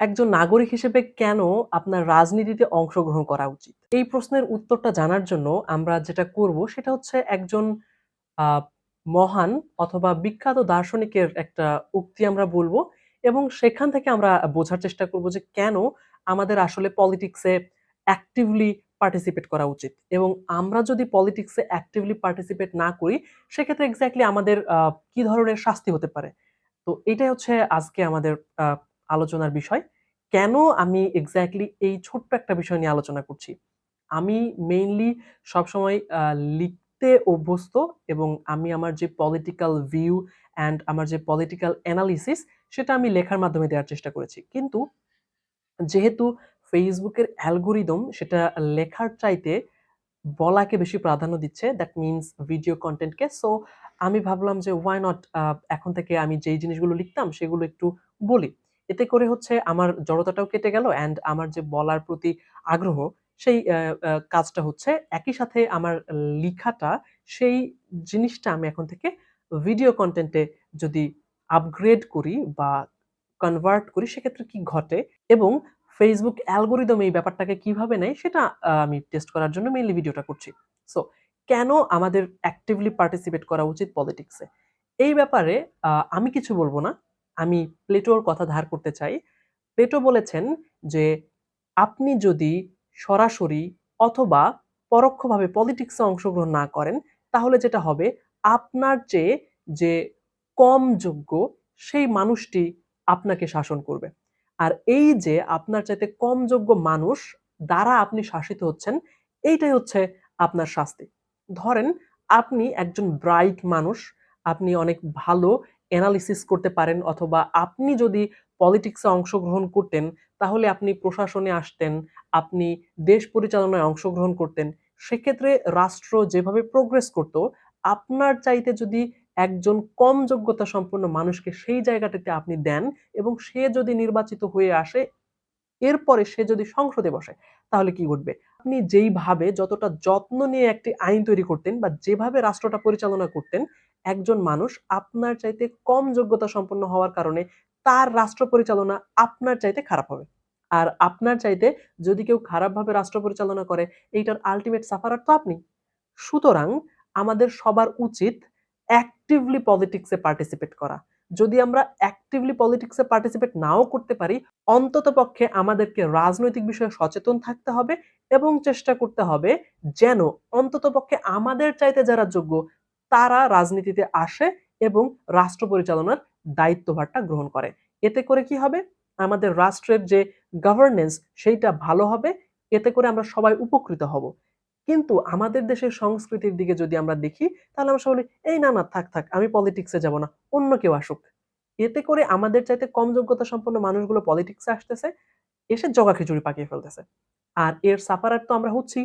একজন নাগরিক হিসেবে কেন আপনার রাজনীতিতে অংশগ্রহণ করা উচিত? এই প্রশ্নের উত্তরটা জানার জন্য আমরা যেটা করব সেটা হচ্ছে একজন মহান অথবা বিখ্যাত দার্শনিকের একটা উক্তি আমরা বলব এবং সেখান থেকে আমরা বোঝার চেষ্টা করব যে কেন আমাদের আসলে পলিটিক্সে অ্যাক্টিভলি পার্টিসিপেট করা উচিত এবং আমরা যদি পলিটিক্সে অ্যাক্টিভলি পার্টিসিপেট না করি, সেক্ষেত্রে এক্স্যাক্টলি আমাদের কি ধরনের শাস্তি হতে পারে? তো এটাই হচ্ছে আজকে আমাদের আলোচনার বিষয়। কেন আমি এক্স্যাক্টলি এই ছোট্ট একটা বিষয় নিয়ে আলোচনা করছি? আমি মেইনলি সবসময় লিখতে অভ্যস্ত এবং আমি আমার যে পলিটিক্যাল ভিউ অ্যান্ড আমার যে পলিটিক্যাল অ্যানালিসিস সেটা আমি লেখার মাধ্যমে দেওয়ার চেষ্টা করেছি। কিন্তু যেহেতু এর অ্যালগরিদম সেটা লেখার চাইতে বলাকে বেশি প্রাধান্য দিচ্ছে। দ্যাট মিনস ভিডিও কন্টেন্টকে সো আমি ভাবলাম যে ওয়াই নট এখন থেকে আমি যেই জিনিসগুলো লিখতাম সেগুলো একটু বলি। এতে করে হচ্ছে আমার জড়তাটাও কেটে গেল অ্যান্ড আমার যে বলার প্রতি আগ্রহ, সেই কাজটা হচ্ছে একই সাথে আমার লিখাটা, সেই জিনিসটা আমি এখন থেকে ভিডিও কন্টেন্টে যদি আপগ্রেড করি বা কনভার্ট করি, সেক্ষেত্রে কি ঘটে এবং ফেসবুক অ্যালগোরিদম এই ব্যাপারটাকে কীভাবে নেয়, সেটা আমি টেস্ট করার জন্য মেইনলি ভিডিওটা করছি। সো কেন আমাদের অ্যাক্টিভলি পার্টিসিপেট করা উচিত পলিটিক্সে? এই ব্যাপারে আমি কিছু বলব না। আমি প্লেটোর কথা ধার করতে চাই। প্লেটো বলেছেন যে, আপনি যদি সরাসরি অথবা পরোক্ষভাবে পলিটিক্সে অংশগ্রহণ না করেন, তাহলে যেটা হবে আপনার চেয়ে যে কম যোগ্য সেই মানুষটি আপনাকে শাসন করবে। আর এই যে আপনার চাইতে কম যোগ্য মানুষ দ্বারা আপনি শাসিত হচ্ছেন, এইটাই হচ্ছে আপনার শাস্তি। ধরেন আপনি একজন ব্রাইট মানুষ, আপনি অনেক ভালো এনালিসিস করতে পারেন অথবা আপনি যদি পলিটিক্সে অংশগ্রহণ করতেন, তাহলে আপনি প্রশাসনে আসতেন, আপনি দেশ পরিচালনায় অংশগ্রহণ করতেন। সেক্ষেত্রে রাষ্ট্র যেভাবে প্রোগ্রেস করত, আপনার চাইতে যদি একজন কম যোগ্যতা সম্পন্ন মানুষকে সেই জায়গাটাতে আপনি দেন এবং সে যদি নির্বাচিত হয়ে আসে, এরপরে সে যদি সংসদে বসে, তাহলে কি ঘটবে? আপনি যেইভাবে যতটা যত্ন নিয়ে একটি আইন তৈরি করতেন বা যেভাবে রাষ্ট্রটা পরিচালনা করতেন, একজন মানুষ আপনার চাইতে কম যোগ্যতা সম্পন্ন হওয়ার কারণে তার রাষ্ট্র পরিচালনা আপনার চাইতে খারাপ হবে। আর আপনার চাইতে যদি কেউ খারাপভাবে রাষ্ট্র পরিচালনা করে, এইটার আল্টিমেট সাফারার তো আপনি। সুতরাং আমাদের সবার উচিত অ্যাক্টিভলি পলিটিক্সে পার্টিসিপেট করা। যদি আমরা অ্যাক্টিভলি পলিটিক্সে পার্টিসিপেট নাও করতে পারি, অন্ততপক্ষে আমাদেরকে রাজনৈতিক বিষয়ে সচেতন থাকতে হবে এবং চেষ্টা করতে হবে যেন অন্ততপক্ষে আমাদের চাইতে যারা যোগ্য তারা রাজনীতিতে আসে এবং রাষ্ট্র পরিচালনার দায়িত্বভারটা গ্রহণ করে। এতে করে কি হবে? আমাদের রাষ্ট্রের যে গভর্নেন্স সেইটা ভালো হবে। এতে করে আমরা সবাই উপকৃত হব। কিন্তু আমাদের দেশের সংস্কৃতির দিকে যদি আমরা দেখি, তাহলে আমরা সবাই "এই না, না থাক, থাক আমি পলিটিক্সে যাব না। অন্য কেউ আসুক।" এতে করে আমাদের চাইতে কম যোগ্যতা সম্পন্ন মানুষগুলো পলিটিক্সে আসতেছে, এসে জগাখিচুড়ি পাকিয়ে ফেলতেছে। আর এর সাফারার তো আমরা হচ্ছি।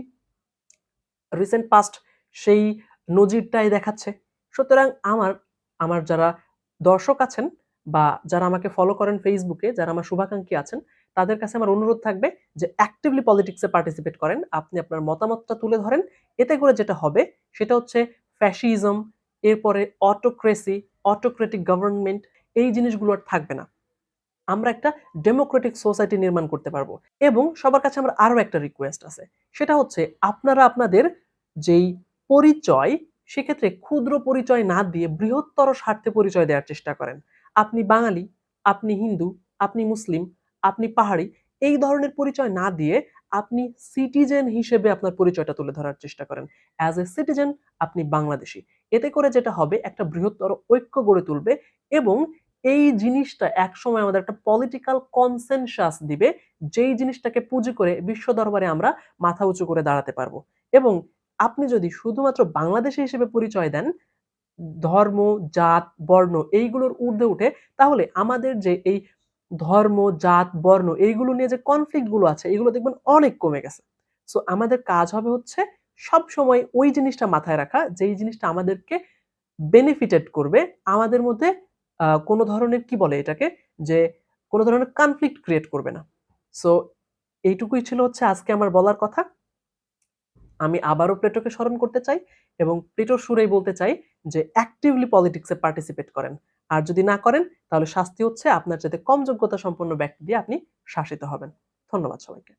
রিসেন্ট পাস্ট সেই নজিরটাই দেখাচ্ছে। সুতরাং আমার, আমার যারা দর্শক আছেন বা যারা আমাকে ফলো করেন এ, যারা আমার শুভাকাঙ্ক্ষী আছেন, তাদের কাছে আমার অনুরোধ থাকবে যে অ্যাক্টিভলি পলিটিক্সে পার্টিসিপেট করেন। আপনি আপনার মতামতটা তুলে ধরেন। এতে করে যেটা হবে সেটা হচ্ছে ফ্যাসিজম, এরপরে অটোক্রেসি, অটোক্রেটিক গভর্নমেন্ট এই জিনিসগুলো আর থাকবে না। আমরা একটা ডেমোক্রেটিক সোসাইটি নির্মাণ করতে পারব এবং সবার কাছে আমার আরও একটা রিকোয়েস্ট আছে। সেটা হচ্ছে আপনারা আপনাদের যেই পরিচয় সেক্ষেত্রে ক্ষুদ্র পরিচয় না দিয়ে বৃহত্তর স্বার্থে পরিচয় দেওয়ার চেষ্টা করেন। আপনি বাঙালি, আপনি হিন্দু, আপনি মুসলিম, আপনি পাহাড়ি এই ধরনের পরিচয় না দিয়ে আপনি সিটিজেন হিসেবে আপনার পরিচয়টা তুলে ধরার চেষ্টা করেন। অ্যাজ এ সিটিজেন আপনি বাংলাদেশী। এতে করে যেটা হবে একটা বৃহত্তর ঐক্য গড়ে তুলবে এবং এই জিনিসটা একসময় আমাদের একটা পলিটিক্যাল কনসেনসাস দিবে, যেই জিনিসটাকে পুঁজি করে বিশ্ব দরবারে আমরা মাথা উঁচু করে দাঁড়াতে পারব। এবং আপনি যদি শুধুমাত্র বাংলাদেশী হিসেবে পরিচয় দেন, ধর্ম, জাত, বর্ণ এইগুলোর ঊর্ধ্বে উঠে, তাহলে আমাদের যে এই ধর্ম, জাত, বর্ণ এইগুলো নিয়ে যে কনফ্লিক্টগুলো আছে, এগুলো দেখবেন অনেক কমে গেছে। সো আমাদের কাজ হবে হচ্ছে সবসময় ওই জিনিসটা মাথায় রাখা, যেই জিনিসটা আমাদেরকে বেনিফিটেড করবে। আমাদের মধ্যে কোন ধরনের কি বলে এটাকে? যে কোনো ধরনের কনফ্লিক্ট ক্রিয়েট করবে না। সো এইটুকুই ছিল হচ্ছে আজকে আমার বলার কথা। আমি আবারও প্লেটোকে স্মরণ করতে চাই এবং প্লেটোর সুরেই বলতে চাই যে অ্যাক্টিভলি পলিটিক্সে পার্টিসিপেট করেন। আর যদি না করেন, তাহলে শাস্তি হচ্ছে আপনার যাতে কম যোগ্যতা সম্পন্ন ব্যক্তি দিয়ে আপনি শাসিত হবেন। ধন্যবাদ সবাইকে।